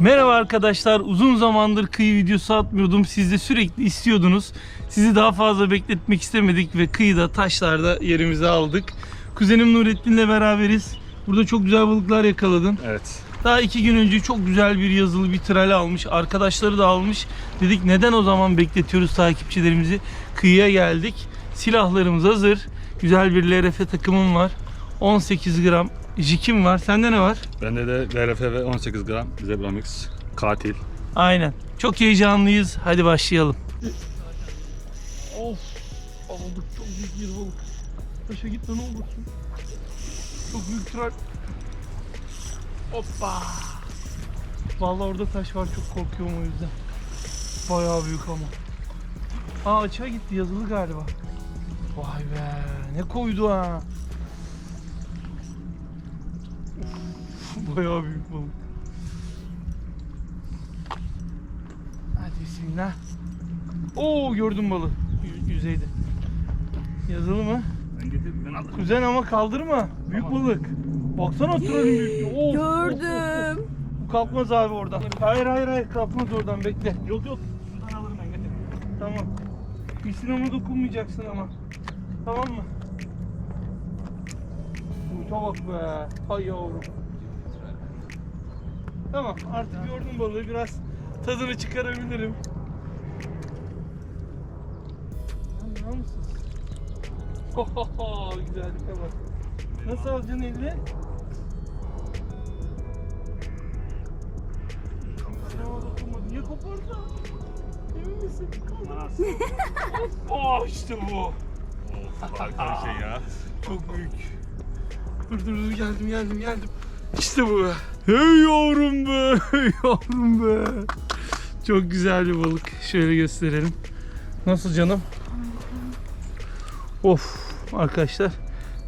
Merhaba arkadaşlar. Uzun zamandır kıyı videosu atmıyordum. Siz de sürekli istiyordunuz. Sizi daha fazla bekletmek istemedik ve kıyıda, taşlarda yerimizi aldık. Kuzenim Nurettin'le beraberiz. Burada çok güzel balıklar yakaladın. Evet. Daha iki gün önce çok güzel bir yazılı bir tral almış. Arkadaşları da almış. Dedik neden o zaman bekletiyoruz takipçilerimizi? Kıyıya geldik. Silahlarımız hazır. Güzel bir LRF takımım var. 18 gram jikim var. Sende ne var? Bende de ve 18 gram Zebramix katil. Aynen. Çok heyecanlıyız. Hadi başlayalım. Of. Aldık çok büyük bir balık. Taşa gitme ne olursun. Çok büyük tral. Hoppa. Vallahi orada taş var çok korkuyorum o yüzden. Bayağı büyük ama. Aa açığa gitti yazılı galiba. Vay be ne koydu ha. Bayağı büyük balık. Hadi bismillah. Oo gördüm balığı Yü- yüzeyde. Yazılı mı? Ben getirdim ben aldım. Kuzen ama kaldırma. Büyük balık. Baksana trolün büyüklüğü. Of, of, of, of. Gördüm. Bu kalkmaz abi oradan. Hayır hayır hayır kalkmaz oradan bekle. Yok yok. Şuradan alırım ben getir. Tamam. Pisine ama dokunmayacaksın ama. Tamam mı? Uça bak be. Hay yavrum. Tamam artık gördüm balığı biraz tadını çıkarabilirim. Anlıyor musun? Hohoho güzellikle bak. Nasıl alacaksın elini? Sinema dokunmadı. Niye kopardın? Emin misin? Oh işte bu. Of harika bir şey ya. Çok büyük. Dur dur dur geldim geldim geldim. İşte bu. Hey yavrum be. Hey yavrum be. Çok güzel bir balık. Şöyle gösterelim. Nasıl canım? Of arkadaşlar.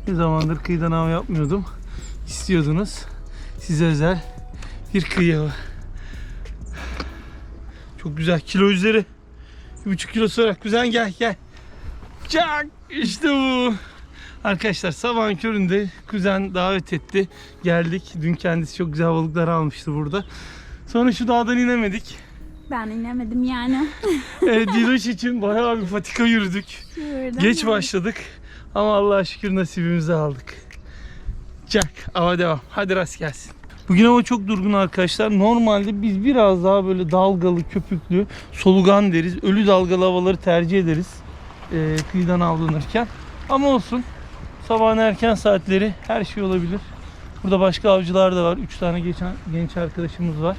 Bir zamandır kıyıdan av yapmıyordum. İstiyordunuz. Size özel bir kıyı avı. Çok güzel. Kilo üzeri. Bir buçuk kilo sonra. Kuzen gel gel. Çak! İşte bu. Arkadaşlar sabahın köründe kuzen davet etti. Geldik. Dün kendisi çok güzel balıklar almıştı burada. Sonra şu dağdan inemedik. Ben inemedim yani. Evet Diloş için bayağı bir patika yürüdük. Şuradan Geç böyle. başladık. Ama Allah'a şükür nasibimizi aldık. Çak. Ava devam. Hadi rast gelsin. Bugün hava çok durgun arkadaşlar. Normalde biz biraz daha böyle dalgalı, köpüklü, solugan deriz. Ölü dalgalı havaları tercih ederiz. Ee, kıyıdan avlanırken. Ama olsun. Sabahın erken saatleri her şey olabilir. Burada başka avcılar da var. 3 tane geçen genç arkadaşımız var.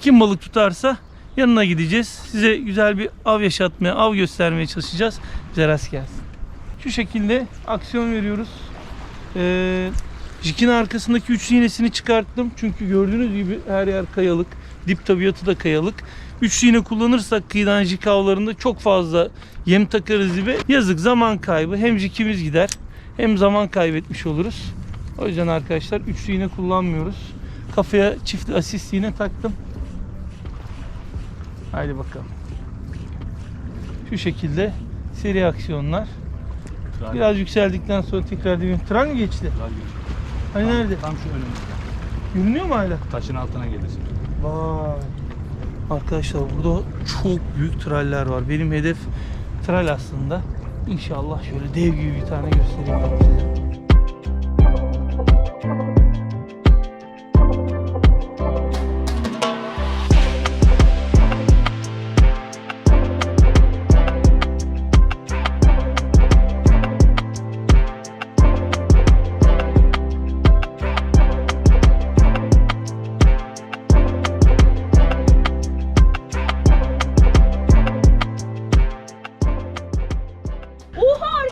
Kim balık tutarsa yanına gideceğiz. Size güzel bir av yaşatmaya, av göstermeye çalışacağız. Bize rast gelsin. Şu şekilde aksiyon veriyoruz. Ee, Jikin arkasındaki üçlü iğnesini çıkarttım. Çünkü gördüğünüz gibi her yer kayalık. Dip tabiatı da kayalık. Üçlü iğne kullanırsak kıyıdan jik avlarında çok fazla yem takarız dibe. Yazık zaman kaybı. Hem jikimiz gider hem zaman kaybetmiş oluruz. O yüzden arkadaşlar üçlü iğne kullanmıyoruz. Kafaya çift asist iğne taktım. Haydi bakalım. Şu şekilde seri aksiyonlar. Tral- Biraz yükseldikten sonra tekrar dibine. Tren mi geçti? tral geçiyor. Hani nerede? Tam şu önümüzde. Görünüyor mu hala? Taşın altına gelir. Vay. Arkadaşlar burada çok büyük traller var. Benim hedef tral aslında. İnşallah şöyle dev gibi bir tane göstereyim ben size.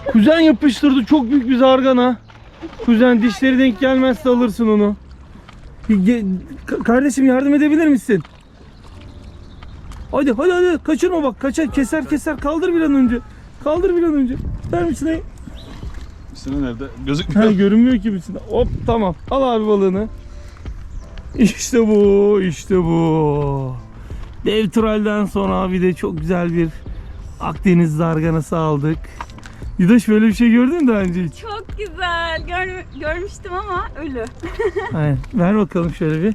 Kuzen yapıştırdı çok büyük bir zargana. Kuzen dişleri denk gelmezse alırsın onu. Bir Kardeşim yardım edebilir misin? Hadi hadi hadi kaçırma bak kaçar keser keser kaldır bir an önce. Kaldır bir an önce. Ver misin? Üstüne nerede? Ha, Gözükmüyor. görünmüyor ki misin? Hop tamam. Al abi balığını. İşte bu, işte bu. Dev tralden sonra abi de çok güzel bir Akdeniz zarganası aldık. Yudaş böyle bir şey gördün mü daha önce hiç? Çok güzel. Gör- görmüştüm ama ölü. Aynen. Ver bakalım şöyle bir.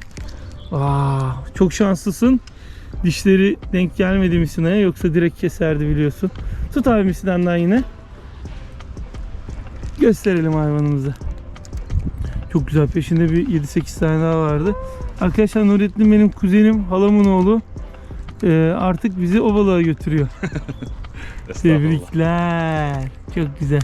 Aa, çok şanslısın. Dişleri denk gelmedi misinaya yoksa direkt keserdi biliyorsun. Tut abi misinenden yine. Gösterelim hayvanımızı. Çok güzel. Peşinde bir 7-8 tane daha vardı. Arkadaşlar Nurettin benim kuzenim, halamın oğlu. Ee, artık bizi o balığa götürüyor. Tebrikler. Çok güzel.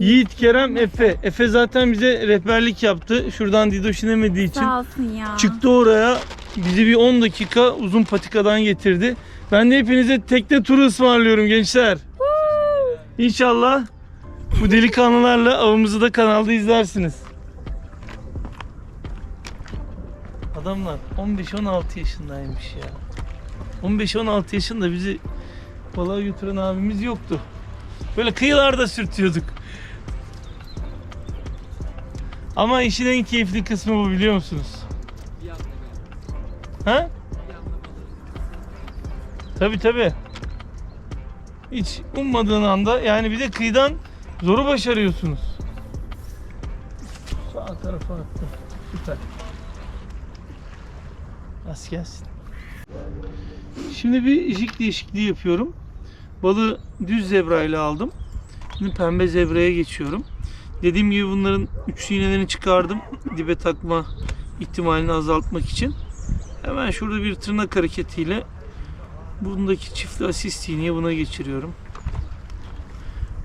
Yiğit, Kerem, Efe. Efe zaten bize rehberlik yaptı. Şuradan Didoş inemediği için Sağ olsun ya. çıktı oraya. Bizi bir 10 dakika uzun patikadan getirdi. Ben de hepinize tekne turu ısmarlıyorum gençler. İnşallah bu delikanlılarla avımızı da kanalda izlersiniz. Adamlar 15-16 yaşındaymış ya. 15-16 yaşında bizi balığa götüren abimiz yoktu. Böyle kıyılarda sürtüyorduk. Ama işin en keyifli kısmı bu biliyor musunuz? Ha? Tabi tabi. Hiç ummadığın anda yani bir de kıyıdan zoru başarıyorsunuz. Sağ tarafa attım. Süper. Rast gelsin. Şimdi bir jig değişikliği yapıyorum. Balığı düz zebra ile aldım. Şimdi pembe zebraya geçiyorum. Dediğim gibi bunların üçlü iğnelerini çıkardım. Dibe takma ihtimalini azaltmak için. Hemen şurada bir tırnak hareketiyle bundaki çiftli asist iğneyi buna geçiriyorum.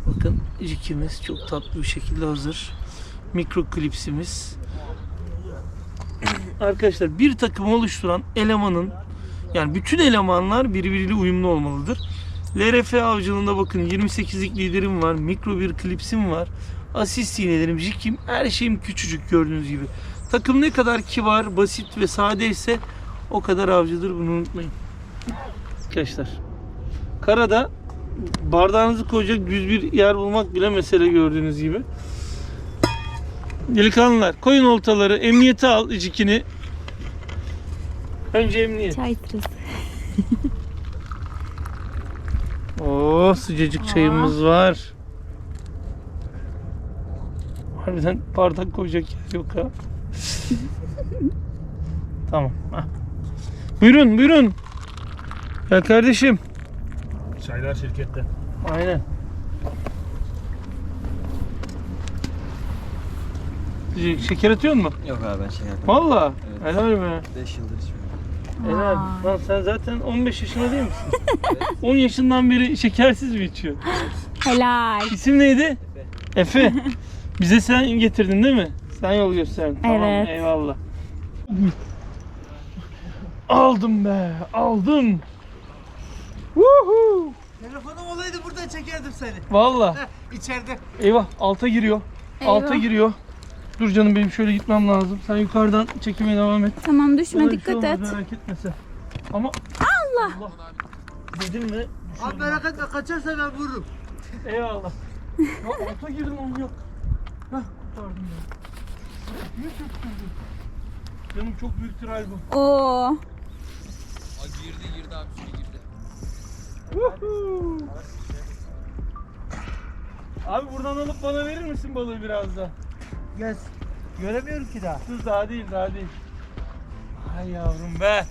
Bakın jikimiz çok tatlı bir şekilde hazır. Mikro klipsimiz. Arkadaşlar bir takım oluşturan elemanın yani bütün elemanlar birbiriyle uyumlu olmalıdır. LRF avcılığında bakın 28'lik liderim var. Mikro bir klipsim var. Asist iğnelerim, jikim, her şeyim küçücük gördüğünüz gibi. Takım ne kadar kibar, basit ve sade ise o kadar avcıdır bunu unutmayın. Arkadaşlar karada bardağınızı koyacak düz bir yer bulmak bile mesele gördüğünüz gibi. Delikanlılar koyun oltaları emniyete al icikini. Önce emniyet. Çay Oo sıcacık çayımız var. Harbiden bardak koyacak yer yok ha. tamam. hah. Buyurun buyurun. Ya kardeşim. Çaylar şirkette. Aynen. Şeker atıyor mu? Yok abi ben şey yapmıyorum. Valla. Evet. Helal be. 5 yıldır içmiyorum. Helal. Vay. Lan sen zaten 15 yaşında değil misin? 10 yaşından beri şekersiz mi içiyor? Helal. İsim neydi? Efe. Bize sen getirdin değil mi? Sen yol gösterdin. Tamam Evet. eyvallah. Aldım be, aldım. Woohoo! Telefonum olaydı burada çekerdim seni. Valla. Heh, içeride. Eyvah, alta giriyor. Alta Eyvah. giriyor. Dur canım benim şöyle gitmem lazım. Sen yukarıdan çekime devam et. Tamam düşme Bana bir şey dikkat et. olmaz, Merak etme sen. Ama Allah. Dedim mi? Abi merak etme kaçarsa ben vururum. Eyvallah. Ya alta girdim onu yok. Hah kurtardım ya. Niye çöktürdün? Canım çok büyük tral bu. Oo. Woohoo! Abi buradan alıp bana verir misin balığı biraz da? Gel. Göremiyorum ki daha. Dur daha değil daha değil. Ay yavrum be.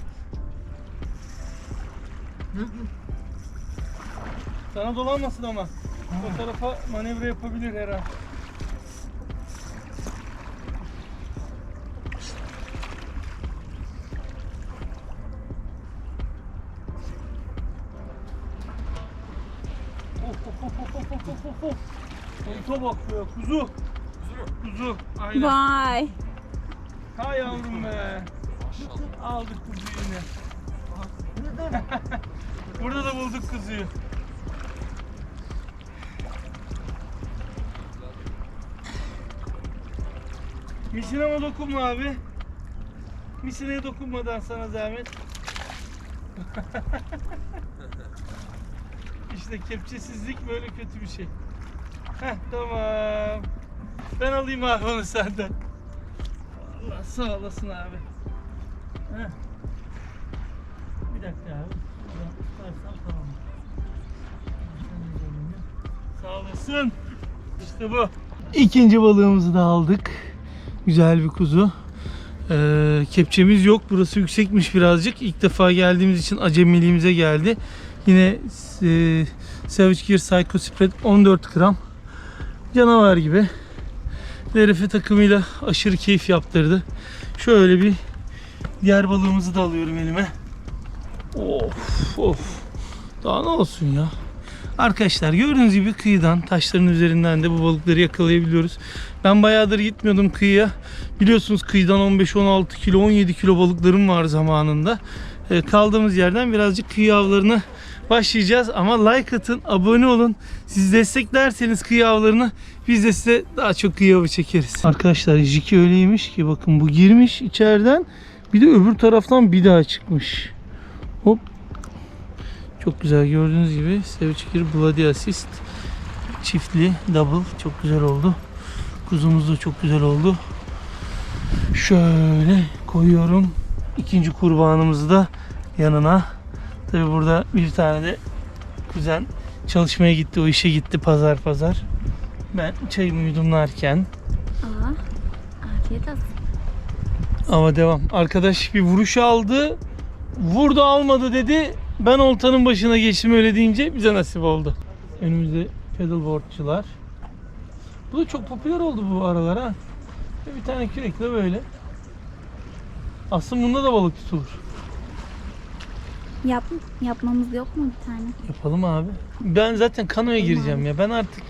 Sana dolanmasın ama. O tarafa manevra yapabilir her an. Of of of of of of of of. Olta bak be kuzu. Kuzu. Aynen. Vay. Ha yavrum be. Aldık kuzuyu yine. Burada da bulduk kuzuyu. Misinama dokunma abi. Misineye dokunmadan sana zahmet. işte kepçesizlik böyle kötü bir şey. Heh tamam. Ben alayım abi onu senden. Allah sağ olasın abi. Heh. Bir dakika abi. Şuradan tutarsam tamam. Sağ olasın. İşte bu. İkinci balığımızı da aldık. Güzel bir kuzu. Ee, kepçemiz yok. Burası yüksekmiş birazcık. İlk defa geldiğimiz için acemiliğimize geldi. Yine e, Savage Gear Psycho Spread 14 gram. Canavar gibi. LRF takımıyla aşırı keyif yaptırdı. Şöyle bir diğer balığımızı da alıyorum elime. Of of. Daha ne olsun ya. Arkadaşlar gördüğünüz gibi kıyıdan taşların üzerinden de bu balıkları yakalayabiliyoruz. Ben bayağıdır gitmiyordum kıyıya. Biliyorsunuz kıyıdan 15-16 kilo 17 kilo balıklarım var zamanında. Ee, kaldığımız yerden birazcık kıyı avlarına başlayacağız. Ama like atın, abone olun. Siz desteklerseniz kıyı avlarını biz de size daha çok kıyı avı çekeriz. Arkadaşlar jiki öyleymiş ki bakın bu girmiş içeriden bir de öbür taraftan bir daha çıkmış. Hop çok güzel gördüğünüz gibi Gear Bloody Assist çiftli double çok güzel oldu. Kuzumuz da çok güzel oldu. Şöyle koyuyorum. İkinci kurbanımızı da yanına. Tabi burada bir tane de kuzen çalışmaya gitti. O işe gitti pazar pazar. Ben çayımı yudumlarken Aa, afiyet olsun. ama devam. Arkadaş bir vuruş aldı. Vurdu almadı dedi. Ben oltanın başına geçtim öyle deyince bize nasip oldu. Önümüzde pedalboardçılar. Bu da çok popüler oldu bu aralar ha. Bir tane kürekle böyle. Aslında bunda da balık tutulur. Yap, yapmamız yok mu bir tane? Yapalım abi. Ben zaten kanoya gireceğim ya. Ben artık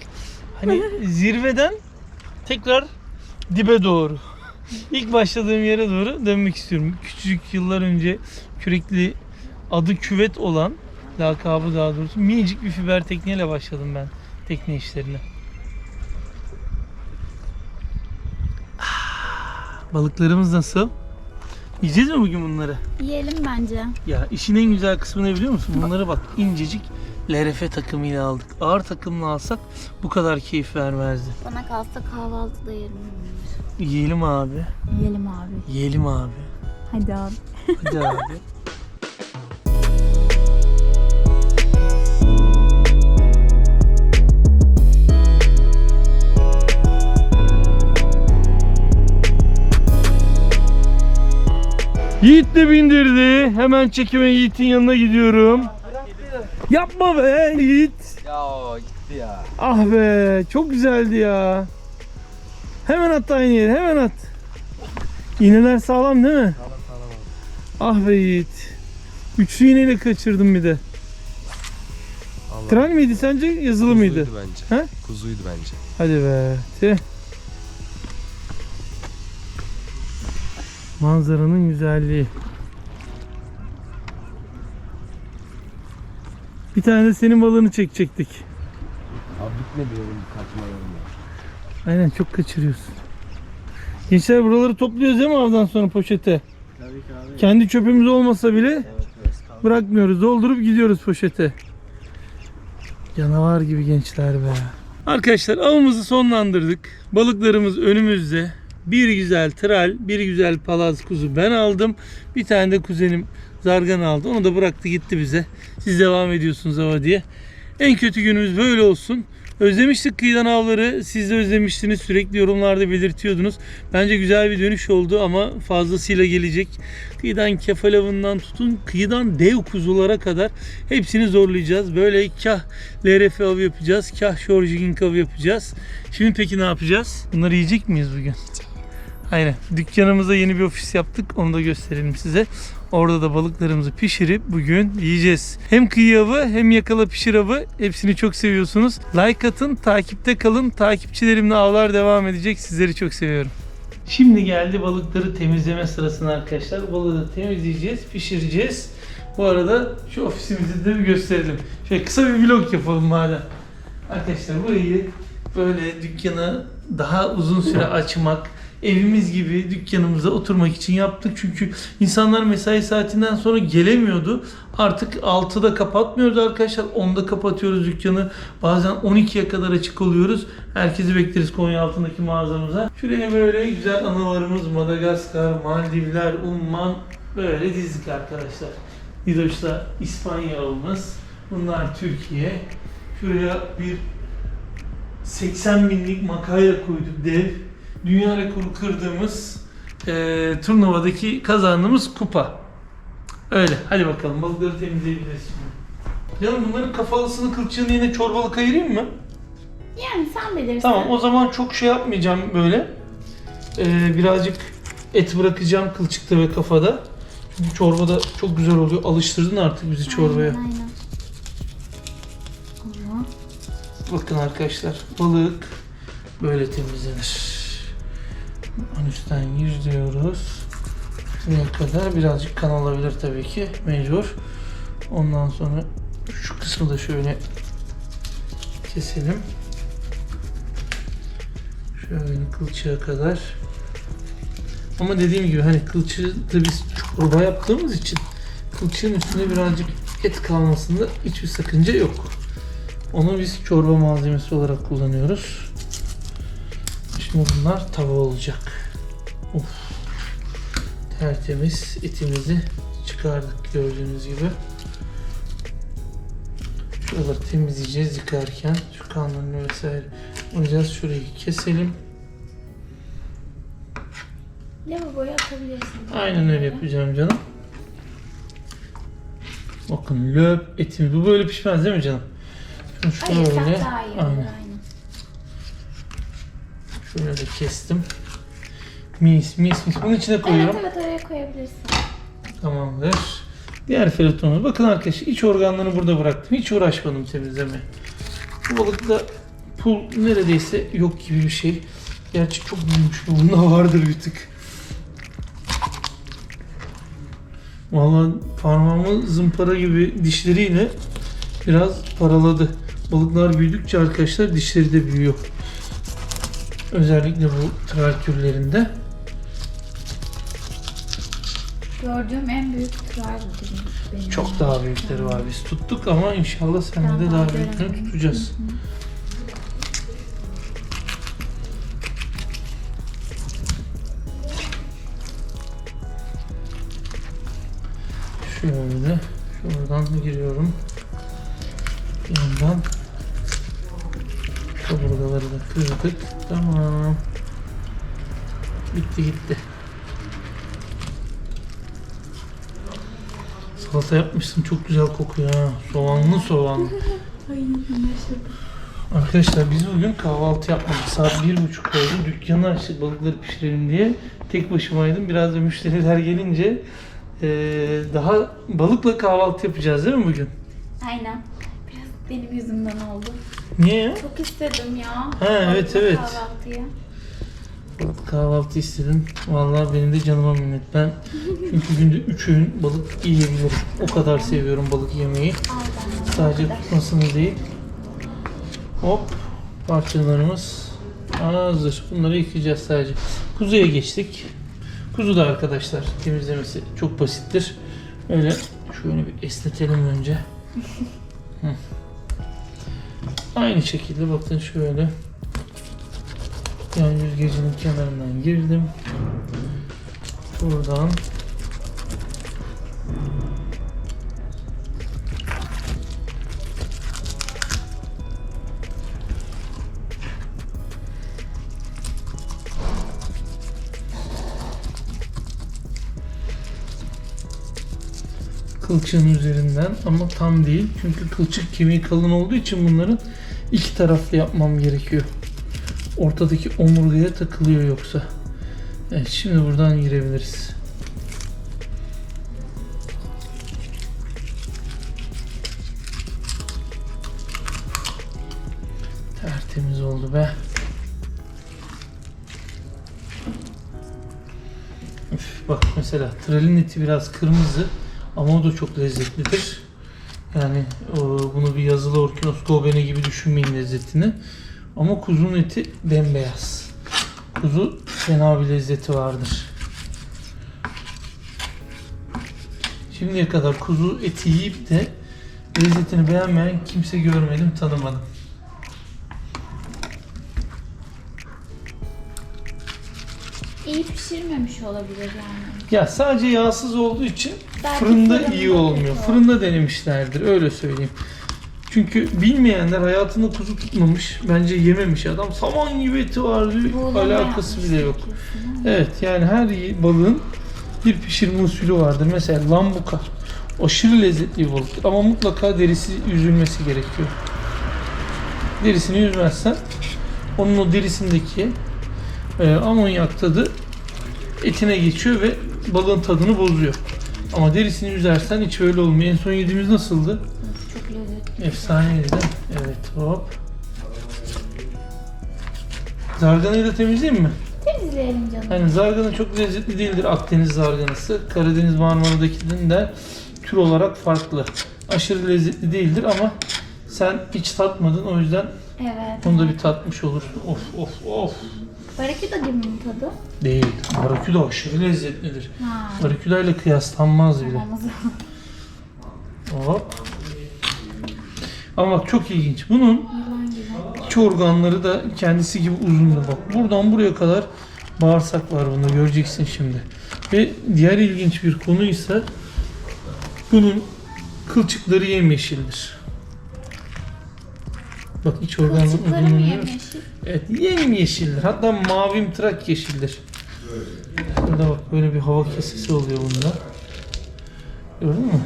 hani zirveden tekrar dibe doğru. İlk başladığım yere doğru dönmek istiyorum. Küçücük yıllar önce kürekli adı küvet olan lakabı daha doğrusu minicik bir fiber tekneyle başladım ben tekne işlerine. Ah, Balıklarımız nasıl? Yiyeceğiz mi bugün bunları? Yiyelim bence. Ya işin en güzel kısmı ne biliyor musun? Bunları bak incecik LRF takımıyla aldık. Ağır takımla alsak bu kadar keyif vermezdi. Bana kalsa kahvaltıda yerim. Yiyelim abi. Yiyelim abi. Yiyelim abi. Hadi abi. Hadi abi. Yiğit de bindirdi. Hemen çekime Yiğit'in yanına gidiyorum. Yapma be Yiğit. Ya gitti ya. Ah be çok güzeldi ya. Hemen at aynı yere hemen at. İğneler sağlam değil mi? Sağlam sağlam abi. Ah be Yiğit. Üçlü iğneyle kaçırdım bir de. Allah. Tren miydi sence yazılı mıydı? Kuzuydu bence. He? Kuzuydu bence. Hadi be. Tüh. Manzaranın güzelliği. Bir tane de senin balığını çekecektik. Abi bitmedi benim kaçmalarım ya. Aynen çok kaçırıyorsun. Gençler buraları topluyoruz değil mi avdan sonra poşete? Tabii ki abi. Kendi çöpümüz olmasa bile Evet, bırakmıyoruz. Doldurup gidiyoruz poşete. Canavar gibi gençler be. Arkadaşlar avımızı sonlandırdık. Balıklarımız önümüzde. Bir güzel tral, bir güzel palaz kuzu ben aldım. Bir tane de kuzenim zargan aldı. Onu da bıraktı gitti bize. Siz devam ediyorsunuz ava diye. En kötü günümüz böyle olsun. Özlemiştik kıyıdan avları. Siz de özlemiştiniz. Sürekli yorumlarda belirtiyordunuz. Bence güzel bir dönüş oldu ama fazlasıyla gelecek. Kıyıdan kefal avından tutun kıyıdan dev kuzulara kadar hepsini zorlayacağız. Böyle kah LRF avı yapacağız. Kah shore jigging avı yapacağız. Şimdi peki ne yapacağız? Bunları yiyecek miyiz bugün? Aynen. Dükkanımıza yeni bir ofis yaptık. Onu da gösterelim size. Orada da balıklarımızı pişirip bugün yiyeceğiz. Hem kıyı avı hem yakala pişir avı. Hepsini çok seviyorsunuz. Like atın, takipte kalın. Takipçilerimle avlar devam edecek. Sizleri çok seviyorum. Şimdi geldi balıkları temizleme sırasına arkadaşlar. Balığı da temizleyeceğiz, pişireceğiz. Bu arada şu ofisimizi de bir gösterelim. Şöyle kısa bir vlog yapalım madem. Arkadaşlar burayı böyle dükkanı daha uzun süre açmak, evimiz gibi dükkanımıza oturmak için yaptık. Çünkü insanlar mesai saatinden sonra gelemiyordu. Artık 6'da kapatmıyoruz arkadaşlar. 10'da kapatıyoruz dükkanı. Bazen 12'ye kadar açık oluyoruz. Herkesi bekleriz Konya altındaki mağazamıza. Şuraya böyle güzel anılarımız Madagaskar, Maldivler, Umman böyle dizdik arkadaşlar. Nidoş'ta İspanya'mız. Bunlar Türkiye. Şuraya bir 80 binlik makayla koyduk dev. Dünya rekoru kırdığımız e, turnuvadaki kazandığımız kupa. Öyle. Hadi bakalım balıkları temizleyebiliriz şimdi. Canım bunların kafalısını kılçığını yine çorbalık ayırayım mı? Yani sen bilirsin. Tamam o zaman çok şey yapmayacağım böyle. Ee, birazcık et bırakacağım kılçıkta ve kafada. Çünkü çorbada çok güzel oluyor. Alıştırdın artık bizi çorbaya. Aynen aynen. Bakın arkadaşlar balık böyle temizlenir. Anüsten yüzlüyoruz. Buraya kadar birazcık kan alabilir tabii ki mecbur. Ondan sonra şu kısmı da şöyle keselim. Şöyle kılçığa kadar. Ama dediğim gibi hani kılçığı da biz çorba yaptığımız için kılçığın üstünde birazcık et kalmasında hiçbir sakınca yok. Onu biz çorba malzemesi olarak kullanıyoruz. Şimdi bunlar tava olacak. Of. Tertemiz etimizi çıkardık gördüğünüz gibi. Şuraları temizleyeceğiz yıkarken. Şu kanlarını vesaire alacağız. Şurayı keselim. lavaboya atabilirsin. Aynen öyle yapacağım canım. Bakın löp etimiz. Bu böyle pişmez değil mi canım? Şunu Hayır sen şöyle. daha iyi Aynen. aynen. Şöyle kestim. Mis mis mis. Bunun içine koyuyorum. Evet evet oraya koyabilirsin. Tamamdır. Diğer feritonumuz. Bakın arkadaşlar iç organlarını burada bıraktım. Hiç uğraşmadım temizlemeye. Bu balıkta pul neredeyse yok gibi bir şey. Gerçi çok büyümüş. bu. Bunda vardır bir tık. Vallahi parmağımı zımpara gibi dişleriyle biraz paraladı. Balıklar büyüdükçe arkadaşlar dişleri de büyüyor. Özellikle bu tral türlerinde. Gördüğüm en büyük tral benim. Çok daha büyükleri var. Biz tuttuk ama inşallah sende de daha büyüklerini tutacağız. Şöyle şuradan giriyorum. Yandan kaburgaları da kırdık. Tamam. Bitti gitti. Salata yapmışsın çok güzel kokuyor ha. Soğanlı soğanlı. Arkadaşlar biz bugün kahvaltı yapmadık. Saat bir buçuk oldu. Dükkanı açtık balıkları pişirelim diye. Tek başımaydım. Biraz da müşteriler gelince eee, daha balıkla kahvaltı yapacağız değil mi bugün? Aynen. Biraz benim yüzümden oldu. Niye ya? Çok istedim ya. Ha, evet, evet. Kahvaltıyı. Balık kahvaltı istedim. Vallahi benim de canıma minnet. Ben çünkü günde 3 öğün balık yiyebilirim. O kadar seviyorum balık yemeyi. Sadece tutmasını değil. Hop parçalarımız hazır. Bunları yıkayacağız sadece. Kuzuya geçtik. Kuzu da arkadaşlar temizlemesi çok basittir. Öyle şöyle bir esnetelim önce. Aynı şekilde bakın şöyle yan yüzgecinin kenarından girdim. Buradan kılçığın üzerinden ama tam değil. Çünkü kılçık kemiği kalın olduğu için bunların iki taraflı yapmam gerekiyor. Ortadaki omurgaya takılıyor yoksa. Evet şimdi buradan girebiliriz. Tertemiz oldu be. Üf, bak mesela tralin eti biraz kırmızı ama o da çok lezzetlidir. Yani o, bunu bir yazılı orkinos gobene gibi düşünmeyin lezzetini. Ama kuzunun eti bembeyaz. Kuzu fena bir lezzeti vardır. Şimdiye kadar kuzu eti yiyip de lezzetini beğenmeyen kimse görmedim, tanımadım. Pişirmemiş olabilir yani. Ya sadece yağsız olduğu için Belki fırında fırında iyi olmuyor. kötü Fırında denemişlerdir öyle söyleyeyim. Çünkü bilmeyenler hayatında kuzu tutmamış. Bence yememiş adam. Saman gibi eti var diyor. Buğulama Alakası bile yok. kesin. Evet yani her balığın bir pişirme usulü vardır. Mesela lambuka aşırı lezzetli bir balıktır ama mutlaka derisi yüzülmesi gerekiyor. Derisini yüzmezsen onun o derisindeki e, amonyak tadı etine geçiyor ve balığın tadını bozuyor. Ama derisini yüzersen hiç öyle olmuyor. En son yediğimiz nasıldı? Çok lezzetli. Efsaneydi değil mi? Evet hop. Zarganayı da temizleyeyim mi? Temizleyelim canım. Yani zargana çok lezzetli değildir Akdeniz zarganası. Karadeniz Marmara'dakinden tür olarak farklı. Aşırı lezzetli değildir ama sen hiç tatmadın o yüzden Evet. onu da bir tatmış olursun. Of of of. Baraküda gibi mi tadı? Değil. Baraküda aşırı lezzetlidir. Ha. Baraküda ile kıyaslanmaz bile. Hop. Ama bak çok ilginç. Bunun iç organları da kendisi gibi uzundu. Bak buradan buraya kadar bağırsak var bunda göreceksin şimdi. Ve diğer ilginç bir konu ise bunun kılçıkları yemyeşildir. Bak iç organların Kılçıkları mı uzunluğunu yemiş? Evet yemyeşildir. Hatta mavimtırak yeşildir. Burada bak böyle bir hava kesesi oluyor bunda. Gördün mü?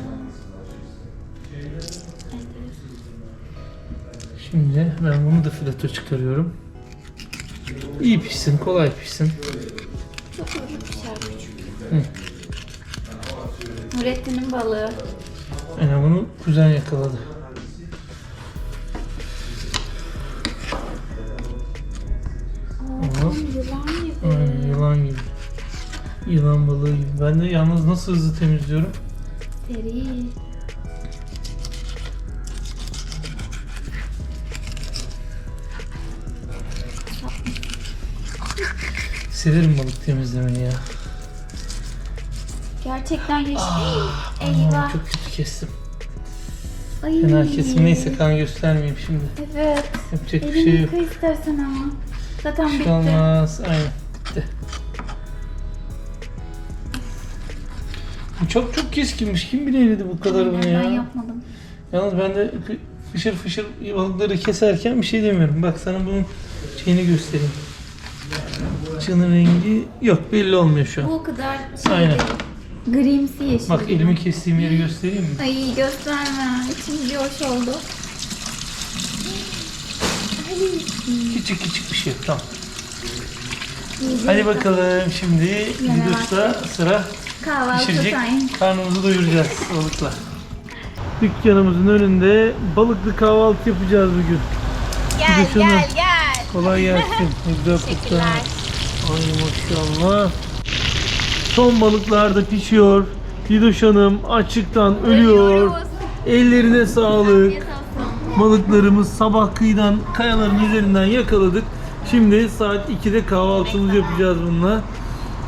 Şimdi ben bunu da fileto çıkarıyorum. İyi pişsin, kolay pişsin. Çok hızlı pişer küçük. Hı. Nurettin'in balığı. Yani bunu kuzen yakaladı. Aynen yılan gibi. Yılan balığı gibi. Ben de yalnız nasıl hızlı temizliyorum? Seri. Severim balık temizlemeyi ya. Gerçekten yeşil. Eyvah. çok kötü kestim. Ay. Fena kesim. Neyse kan göstermeyeyim şimdi. Evet. Yapacak bir Elini şey yok. yıka istersen ama. Zaten Bir bitti. olmaz. Aynen. Bu çok çok keskinmiş. Kim bileydi bu kadar bunu Ben ya. yapmadım. Yalnız ben de fı- fışır fışır balıkları keserken bir şey demiyorum. Bak sana bunun şeyini göstereyim. Çının rengi yok belli olmuyor şu an. Bu o kadar şey Aynen. değil. Grimsi yeşil. Bak elimi kestiğim yeri göstereyim mi? Ay gösterme. İçim bir hoş oldu. Ay. Küçük küçük bir şey. Tamam. Hadi bakalım şimdi Yine videoda sıra Kahvaltı pişirecek. time. Karnımızı doyuracağız balıkla. Dükkanımızın önünde balıklı kahvaltı yapacağız bugün. Gel şunu. gel gel. Kolay gelsin. Güzel Teşekkürler. Ay maşallah. Son balıklar da pişiyor. Didoş Hanım açıktan ölüyor. Ölüyoruz. Ellerine sağlık. Balıklarımız sabah kıyıdan kayaların üzerinden yakaladık. Şimdi saat 2'de kahvaltımızı yapacağız bununla.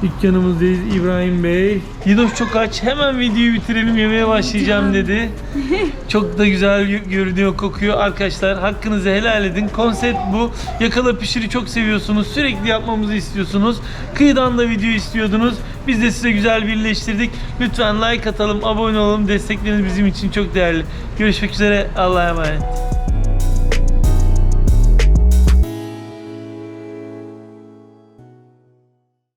Dükkanımızdayız İbrahim Bey. Didoş çok aç. Hemen videoyu bitirelim yemeğe başlayacağım dedi. Çok da güzel gö- görünüyor, kokuyor. Arkadaşlar hakkınızı helal edin. Konsept bu. Yakala pişiri çok seviyorsunuz. Sürekli yapmamızı istiyorsunuz. Kıyıdan da video istiyordunuz. Biz de size güzel birleştirdik. Lütfen like atalım, abone olalım. Destekleriniz bizim için çok değerli. Görüşmek üzere. Allah'a emanet.